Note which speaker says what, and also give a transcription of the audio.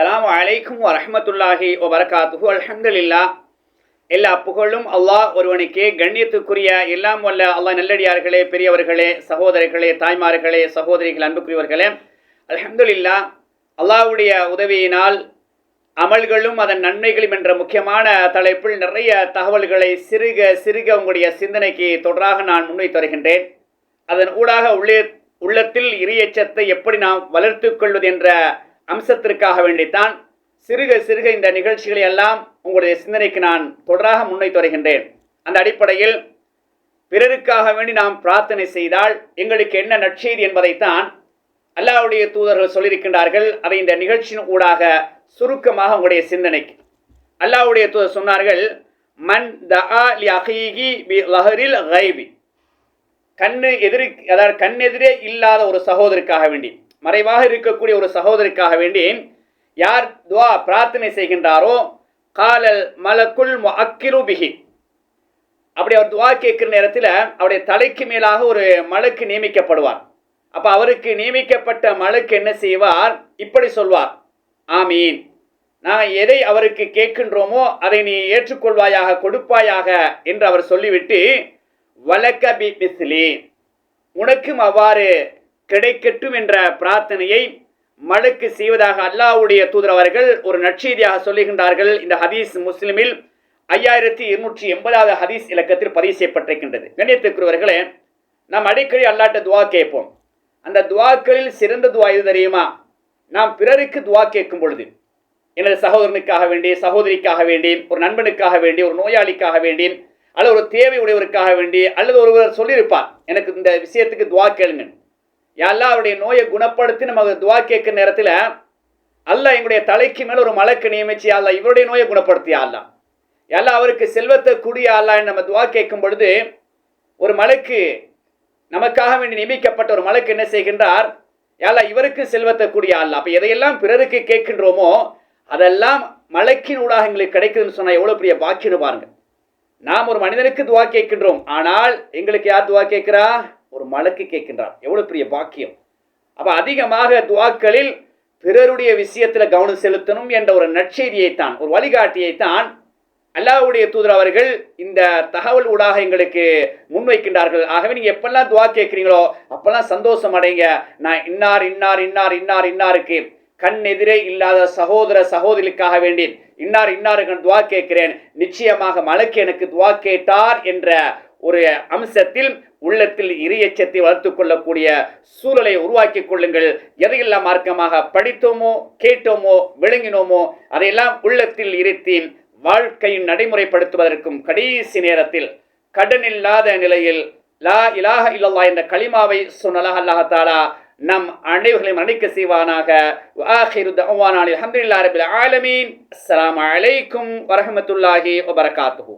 Speaker 1: அஸ்லாம் வலைக்கும் வரமத்துல்லாஹி வபரகாத்துஹு அலமதுல்லா எல்லா புகழும் அல்லாஹ் ஒருவனுக்கே கண்ணியத்துக்குரிய எல்லாம் வல்ல அல்லாஹ் நல்லடியார்களே பெரியவர்களே சகோதரர்களே தாய்மார்களே சகோதரிகள் அன்புக்குரியவர்களே அலமதுல்லா அல்லாஹ்வுடைய உதவியினால் அமல்களும் அதன் நன்மைகளும் என்ற முக்கியமான தலைப்பில் நிறைய தகவல்களை சிறுக சிறுக உங்களுடைய சிந்தனைக்கு தொடராக நான் முன்வைத்து வருகின்றேன் அதன் ஊடாக உள்ளே உள்ளத்தில் இரியச்சத்தை எப்படி நாம் வளர்த்து கொள்வது என்ற அம்சத்திற்காக வேண்டித்தான். சிறுக சிறுக இந்த நிகழ்ச்சிகளை எல்லாம் உங்களுடைய சிந்தனைக்கு நான் தொடராக முன்வைத்து வருகின்றேன். அந்த அடிப்படையில் பிறருக்காக வேண்டி நாம் பிரார்த்தனை செய்தால் எங்களுக்கு என்ன நற்செய்தி என்பதைத்தான் அல்லாஹ்வுடைய தூதர்கள் சொல்லியிருக்கின்றார்கள். அதை இந்த நிகழ்ச்சியின் ஊடாக சுருக்கமாக உங்களுடைய சிந்தனைக்கு. அல்லாவுடைய தூதர் சொன்னார்கள் மன் லி பி லஹரில் கண்ணு எதிரி அதாவது கண் எதிரே இல்லாத ஒரு சகோதரிக்காக வேண்டி. மறைவாக இருக்கக்கூடிய ஒரு சகோதரிக்காக வேண்டி யார் துவா பிரார்த்தனை செய்கின்றாரோ காலல் மலக்குள் அக்கிரு பிகி அப்படி அவர் துவா கேட்கிற நேரத்தில் அவருடைய தலைக்கு மேலாக ஒரு மலக்கு நியமிக்கப்படுவார். அப்போ அவருக்கு நியமிக்கப்பட்ட மலக்கு என்ன செய்வார்? இப்படி சொல்வார். ஆமீன். நான் எதை அவருக்கு கேட்கின்றோமோ அதை நீ ஏற்றுக்கொள்வாயாக கொடுப்பாயாக என்று அவர் சொல்லிவிட்டு வழக்க பி மிஸ்லி. உனக்கும் அவ்வாறு கிடைக்கட்டும் என்ற பிரார்த்தனையை மழுக்கு செய்வதாக அல்லாஹ்வுடைய தூதர் அவர்கள் ஒரு நற்செய்தியாக சொல்லுகின்றார்கள். இந்த ஹதீஸ் முஸ்லிமில் ஐயாயிரத்தி இருநூற்றி எண்பதாவது ஹதீஸ் இலக்கத்தில் பதிவு செய்யப்பட்டிருக்கின்றது. கண்ணியத்துக்குரியவர்களே நாம் அடிக்கடி அல்லாட்ட துவா கேட்போம். அந்த துவாக்களில் சிறந்த துவா எது தெரியுமா? நாம் பிறருக்கு துவா கேட்கும் பொழுது எனது சகோதரனுக்காக வேண்டி சகோதரிக்காக வேண்டி ஒரு நண்பனுக்காக வேண்டி ஒரு நோயாளிக்காக வேண்டி அல்லது ஒரு தேவை உடையவருக்காக வேண்டி அல்லது ஒருவர் சொல்லியிருப்பார் எனக்கு இந்த விஷயத்துக்கு துவா கேளுங்க யாரெல்லாம் அவருடைய நோயை குணப்படுத்தி நம்ம துவா கேட்கிற நேரத்தில் அல்ல எங்களுடைய தலைக்கு மேலே ஒரு மலக்கு நியமிச்சு அல்ல இவருடைய நோயை குணப்படுத்தி அல்ல. எல்லாம் அவருக்கு செல்வத்தை கூடிய அல்லான்னு நம்ம துவா கேட்கும் பொழுது ஒரு மலக்கு நமக்காக வேண்டி நியமிக்கப்பட்ட ஒரு மலக்கு என்ன செய்கின்றார்? யாரா இவருக்கு செல்வத்தை கூடிய அல்ல. அப்போ எதையெல்லாம் பிறருக்கு கேட்கின்றோமோ அதெல்லாம் மலக்கின் ஊடாக எங்களுக்கு கிடைக்குதுன்னு சொன்னால் எவ்வளோ பெரிய பாக்கியன்னு பாருங்கள் நாம் ஒரு மனிதனுக்கு துவா கேட்கின்றோம். ஆனால் எங்களுக்கு யார் துவா கேட்கிறா? ஒரு மலக்கு கேட்கின்றான். எவ்வளவு பெரிய பாக்கியம். அப்ப அதிகமாக துவாக்களில் பிறருடைய விஷயத்துல கவனம் செலுத்தணும் என்ற ஒரு நற்செய்தியைத்தான் ஒரு வழிகாட்டியைத்தான் அல்லாவுடைய தூதர் அவர்கள் இந்த தகவல் ஊடாக எங்களுக்கு முன்வைக்கின்றார்கள். ஆகவே நீங்க எப்பெல்லாம் துவா கேட்குறீங்களோ அப்பெல்லாம் சந்தோஷம் அடைங்க. நான் இன்னார் இன்னார் இன்னார் இன்னார் இன்னாருக்கு கண் எதிரே இல்லாத சகோதர சகோதரிக்காக வேண்டி இன்னார் இன்னாருக்கு துவா கேட்கிறேன். நிச்சயமாக மலக்கு எனக்கு துவா கேட்டார் என்ற ஒரு அம்சத்தில் உள்ளத்தில் இரியச்சத்தை வளர்த்து கொள்ளக்கூடிய சூழலை உருவாக்கி கொள்ளுங்கள். எதையெல்லாம் மார்க்கமாக படித்தோமோ கேட்டோமோ விளங்கினோமோ அதையெல்லாம் உள்ளத்தில் இருத்தி வாழ்க்கையின் நடைமுறைப்படுத்துவதற்கும் கடைசி நேரத்தில் கடன் இல்லாத நிலையில் லா இலாஹ இல்லல்லா என்ற களிமாவை சொன்னலாக அல்லாஹாலா நம் அனைவர்களையும் அணைக்க செய்வானாக. ஆஹிரு தவானாலில் அல்ஹம்துலில்லாஹி ரபில் ஆலமீன். அஸ்ஸலாமு அலைக்கும் வரஹ்மத்துல்லாஹி வபரகாத்துஹு.